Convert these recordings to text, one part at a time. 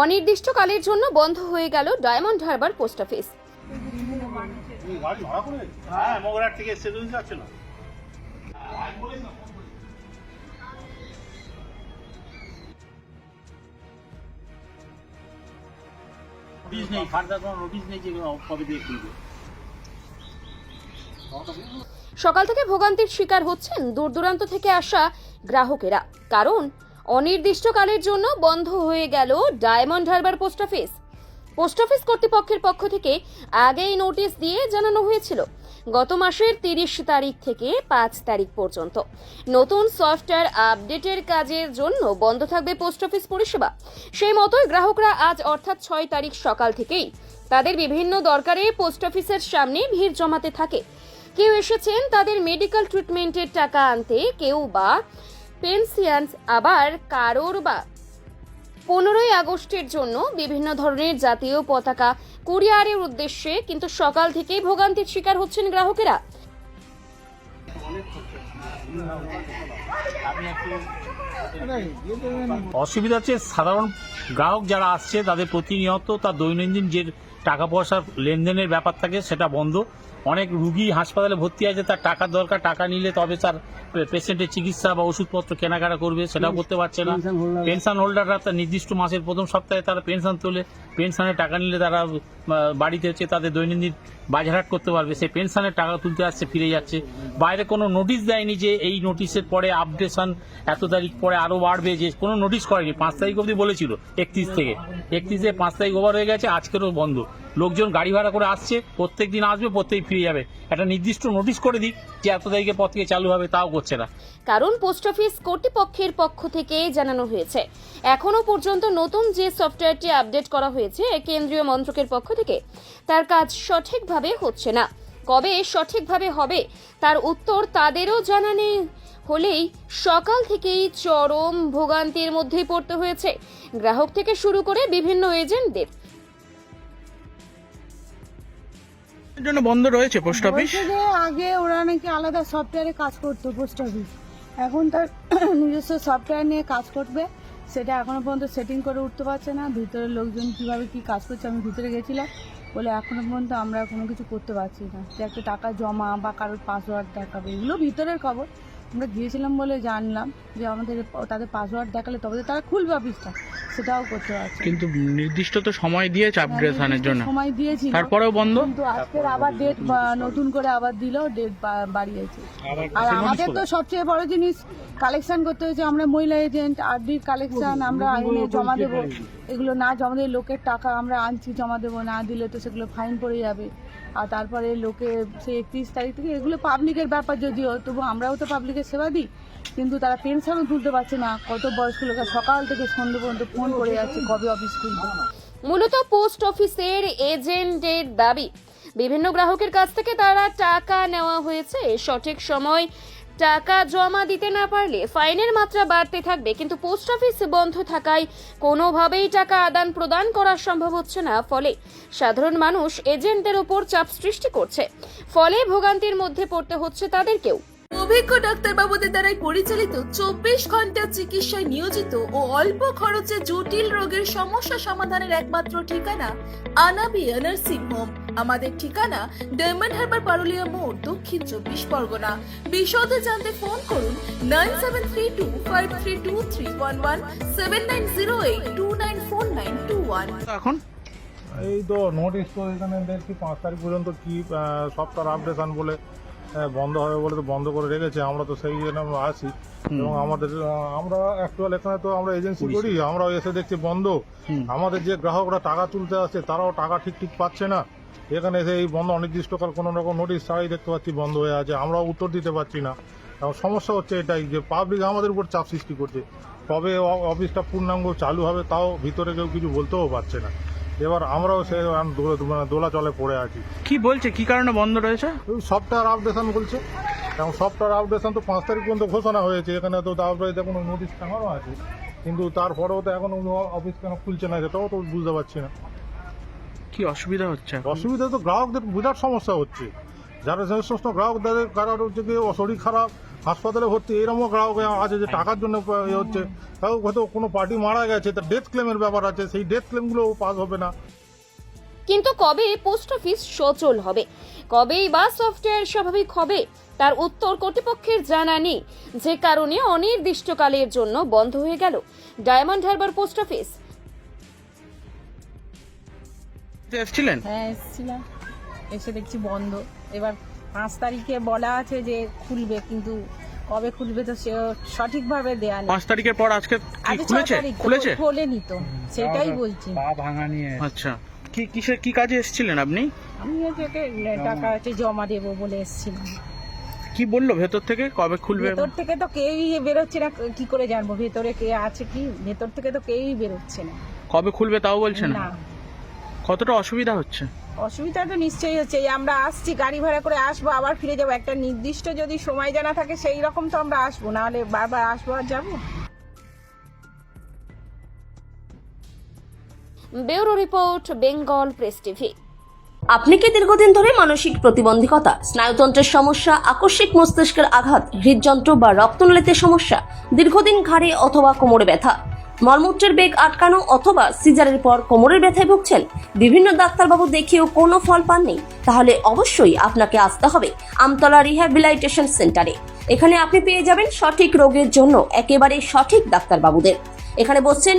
অনির্দিষ্টকালের জন্য বন্ধ হয়ে গেল Diamond Harbour post office. Notice নেই ফার্দার কোনো নোটিশ নেই যে কবে দিয়ে খুলবে। সকাল থেকে ভোগান্তির শিকার হচ্ছেন দূর দূরান্ত থেকে আসা গ্রাহকেরা। কারণ অনির্দিষ্টকালের জন্য বন্ধ হয়ে গেল Diamond Harbour post office. Post office কর্তৃপক্ষের পক্ষ থেকে আগেই নোটিশ দিয়ে জানানো হয়েছিল, গত মাসের তিরিশ তারিখ থেকে পাঁচ তারিখ পর্যন্ত। নতুন সফটওয়্যার আপডেটের কাজের জন্য বন্ধ থাকবে পোস্ট অফিস পরিষেবা। সেই মতোই গ্রাহকরা আজ অর্থাৎ ছয় তারিখ সকাল থেকেই তাদের বিভিন্ন দরকারে পোস্ট অফিসের সামনে ভিড় জমাতে থাকে। কেউ এসেছেন তাদের মেডিকেল ট্রিটমেন্টের টাকা আনতে, কেউ বা পেনশিয়ান আবার কারোর বা পনেরোই আগস্টের জন্য বিভিন্ন ধরনের জাতীয় পতাকা কুরিয়ারের উদ্দেশ্যে কিন্তু সকাল থেকেই ভোগান্তির শিকার হচ্ছেন গ্রাহকেরা। অসুবিধা হচ্ছে সাধারণ গ্রাহক যারা আসছে, তাদের প্রতিনিয়ত তার দৈনন্দিন যে টাকা পয়সার লেনদেনের ব্যাপার থাকে সেটা বন্ধ। অনেক রুগী হাসপাতালে ভর্তি আছে তার টাকার দরকার টাকা নিলে তবে তার পেশেন্টের চিকিৎসা বা ওষুধপত্র কেনাকাটা করবে সেটাও করতে পারছে না। পেনশন হোল্ডাররা তার নির্দিষ্ট মাসের প্রথম সপ্তাহে তারা পেনশন তোলে পেনশনের টাকা নিলে তারা বাড়িতে হচ্ছে তাদের দৈনন্দিন বাজারহাট করতে পারবে। সে পেনশনের টাকা তুলতে আসছে, ফিরে যাচ্ছে। বাইরে কোনো নোটিশ দেয়নি যে এই নোটিশের পরে আপডেশন এত তারিখ পরে আরও বাড়বে যে কোনো নোটিশ করেনি। পাঁচ তারিখ অবধি বলেছিল একত্রিশ থেকে। একত্রিশে পাঁচ তারিখ ওভার হয়ে গেছে, আজকেরও বন্ধ। লোকজন গাড়ি ভাড়া করে আসছে, প্রত্যেক দিন আসবে, প্রত্যেক ফিরে যাবে। একটা নির্দিষ্ট নোটিশ করে দিক যে এত তারিখের পর থেকে চালু হবে, তাও করছে না। কারণ পোস্ট অফিস কর্তৃপক্ষের পক্ষ থেকে জানানো হয়েছে। এখনও পর্যন্ত নতুন যে সফটওয়্যারটি আপডেট করা হয়েছে, কেন্দ্রীয় মন্ত্রকের পক্ষ থেকে তার কাজ সঠিকভাবে হচ্ছে না। কবে সঠিকভাবে হবে তার উত্তর তাদেরও জানা নেই। হলেই সকাল থেকেই চরম ভোগান্তির মধ্যে পড়তে হয়েছে। গ্রাহক থেকে শুরু করে বিভিন্ন এজেন্টদের। জন্য বন্ধ রয়েছে পোস্ট অফিস? আগে ওরা নাকি আলাদা সফটওয়্যারে কাজ করতো পোস্ট অফিস। এখন তার নিজস্ব সফটওয়্যার নিয়ে কাজ করবে। সেটা এখনও পর্যন্ত সেটিং করে উঠতে পারছে না। ভিতরের লোকজন কীভাবে কি কাজ করছে আমি ভিতরে গেছিলাম। বলে এখনও পর্যন্ত আমরা কোনো কিছু করতে পারছি না। যে একটা টাকা জমা বা কারোর পাসওয়ার্ড দেখাবে, এগুলো ভিতরের খবর। আমরা গিয়েছিলাম বলে জানলাম যে আমাদের তাদের পাসওয়ার্ড দেখালে তবে তো তারা খুলবে অফিসটা সেটাও করতে পারছে কিন্তু নির্দিষ্ট তো সময় দিয়েছে আপগ্রেশনের জন্য সময় দিয়েছিল। তারপরেও বন্ধ? কিন্তু আজকের আবার ডেট নতুন করে আবার দিল ডেট বাড়িয়েছে। আর আমাদের তো সবচেয়ে বড় জিনিস কালেকশন করতে হয়েছে আমরা মহিলা এজেন্ট আরডি কালেকশন আমরা আইনে জমা দেবো। এগুলো না জমা দিয়ে লোকের টাকা আমরা আনছি জমা দেবো না দিলে তো সেগুলো ফাইন পড়ে যাবে। আর তারপরে লোকে সেই একত্রিশ তারিখ থেকে এগুলো পাবলিকের ব্যাপার যদিও তবু আমরাও তো পাবলিকের সেবা দিই, কিন্তু তারা পেনশনও তুলতে পারছে না। কত বয়স্ক লোকের সকাল থেকে সন্ধ্যে পর্যন্ত ফোন করে যাচ্ছে, কবে অফিস খুলবে? মূলত পোস্ট অফিসের এজেন্টের দাবি, বিভিন্ন গ্রাহকের কাছ থেকে তারা টাকা নেওয়া হয়েছে। সঠিক সময় টাকা জমা দিতে না পারলে ফাইনের মাত্রা বাড়তে থাকবে, কিন্তু পোস্ট অফিস বন্ধ থাকায় কোনোভাবেই টাকা আদান প্রদান করা সম্ভব হচ্ছে না। ফলে সাধারণ মানুষ এজেন্টের উপর চাপ সৃষ্টি করছে। ফলে ভোগান্তির মধ্যে পড়তে হচ্ছে তাদেরকেও। অভিজ্ঞ ডাক্তারবাবুদের দ্বারাই পরিচালিত চব্বিশ ঘণ্টা চিকিৎসায় নিয়োজিত ও অল্প খরচে জটিল রোগের সমস্যা সমাধানের একমাত্র ঠিকানা আনাবিয়া নার্সিং হোম। আমাদের ঠিকানা ডায়মন্ড হারবার পারুলিয়া মোড় দক্ষিণ চব্বিশ পরগনা। বিশদে জানতে ফোন করুন nine seven three two five three two three one one seven nine zero eight two nine four nine two one. এখন? এই তো নোটিশ তো এখানে দেখছি পাঁচ তারিখ পর্যন্ত কি সফটওয়্যার আপডেশন বলে বন্ধ হবে বলে তো বন্ধ করে রেখেছে। আমরা তো সেই জন্য আমরা আসি এবং আমাদের আমরা অ্যাকচুয়াল এখানে তো আমরা এজেন্সি করি আমরা এসে দেখছি বন্ধ। আমাদের যে গ্রাহকরা টাকা তুলতে আসছে তারাও টাকা ঠিক ঠিক পাচ্ছে না। এখানে এসে এই বন্ধ অনির্দিষ্টকাল কোনো রকম নোটিশ ছাড়াই দেখতে পাচ্ছি বন্ধ হয়ে আছে। আমরাও উত্তর দিতে পারছি না। এবং সমস্যা হচ্ছে এটাই যে পাবলিক আমাদের উপর চাপ সৃষ্টি করছে। কবে অফিসটা পূর্ণাঙ্গ চালু হবে তাও ভিতরে কেউ কিছু বলতেও পারছে না। এবার আমরাও সে দোলা- মানে দোলাচলে পড়ে আছি। কি বলছে? কি কারণে বন্ধ রয়েছে? ওই সফটওয়্যার আপডেশন বলছে। এবং সফটওয়্যার আপডেশন তো পাঁচ তারিখ পর্যন্ত ঘোষণা হয়েছে। এখানে তো তারপরে কোনো নোটিশ টাঙানো আছে। কিন্তু তারপরেও তো এখনও অফিস কেন খুলছে না সেটাও তো বুঝতে পারছি না। কি অসুবিধা হচ্ছে? অসুবিধা তো গ্রাহকদের বোঝার সমস্যা হচ্ছে। যারা সমস্ত গ্রাহকদের কারোর হচ্ছে কি শরীর খারাপ হাসপাতালে ভর্তি এরকমও গ্রাহক আছে যে টাকার জন্য এ হচ্ছে। তাও হয়তো কোনো পার্টি মারা গেছে তার ডেথ ক্লেমের ব্যাপার আছে সেই ডেথ ক্লেমগুলো পাস হবে না। কিন্তু কবে পোস্ট অফিস সচল হবে? কবেই বা সফটওয়্যার স্বাভাবিক হবে? তার উত্তর কর্তৃপক্ষের জানা নেই। যে কারণে অনির্দিষ্টকালের জন্য বন্ধ হয়ে গেল ডায়মন্ড হারবার পোস্ট অফিস এসেছিলেন? হ্যাঁ এসেছিলাম। এসে দেখছি বন্ধ। এবার পাঁচ তারিখে বলা আছে যে খুলবে কিন্তু কবে খুলবে তো সে সঠিকভাবে দেয়া নেই। পাঁচ তারিখের পর আজকে কি খুলেছে? তারিখ খুলেছে? খোলেনি তো সেটাই বলছি। আচ্ছা কি কিসের কি কাজে এসেছিলেন আপনি? আমি থেকে টাকা হচ্ছে জমা দেবো বলে এসেছিলাম। কি বলল ভেতর থেকে? কবে খুলবে? ভেতর থেকে তো কেউই বেরোচ্ছে না কি করে জানব? ভেতরে কে আছে কি? ভেতর থেকে তো কেউই বেরোচ্ছে না। কবে খুলবে তাও বলছেন? না। কতটা অসুবিধা হচ্ছে? অসুবিধা তো নিশ্চয়ই হচ্ছে। আমরা আসছি গাড়ি ভাড়া করে আসব আবার ফিরে যাব। একটা নির্দিষ্ট যদি সময় জানা থাকে সেই রকম তো আমরা আসব। নাহলে বারবার আসব আর যাব? Bureau report Bengal press TV. আপনি কি দীর্ঘদিন ধরে মানসিক প্রতিবন্ধকতা স্নায়ুতন্ত্রের সমস্যা আকস্মিক মস্তিষ্কের আঘাত হৃদযন্ত্র বা রক্তনালীতে সমস্যা দীর্ঘদিন ঘাড়ে অথবা কোমরে ব্যথা? মলমূত্রের বেগ আটকানো অথবা সিজারের পর কোমরের ব্যথায় ভুগছেন? বিভিন্ন ডাক্তারবাবু দেখিয়েও কোনো ফল পাননি? তাহলে অবশ্যই আপনাকে আসতে হবে আমতলা রিহ্যাবিলাইটেশন সেন্টারে। এখানে আপনি পেয়ে যাবেন সঠিক রোগের জন্য একেবারে সঠিক ডাক্তারবাবুদের। এখানে বসছেন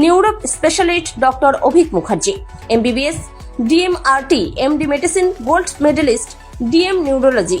neuro specialist doctor Avik Mukherjee, MBBS, DMRT, MD medicine, gold medalist, DM neurology.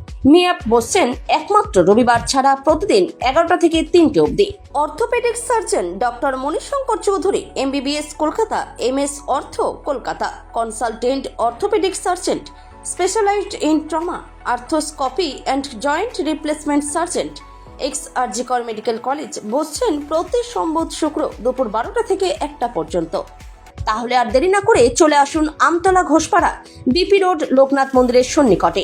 মিয়াপ বসছেন একমাত্র রবিবার ছাড়া প্রতিদিন এগারোটা থেকে তিনটে অবধি। Orthopaedics surgeon doctor Manishankar Chowdhury, MBBS Kolkata M S ortho Kolkata, consultant orthopaedics sergeant, specialised in trauma, arthroscopy and joint replacement sergeant, ex RG Kar medical college বসছেন প্রতি সম্বুধ শুক্র দুপুর বারোটা থেকে একটা পর্যন্ত। তাহলে আর দেরি না করে চলে আসুন আমতলা ঘোষপাড়া, বিপি রোড, লোকনাথ মন্দিরের সন্নিকটে।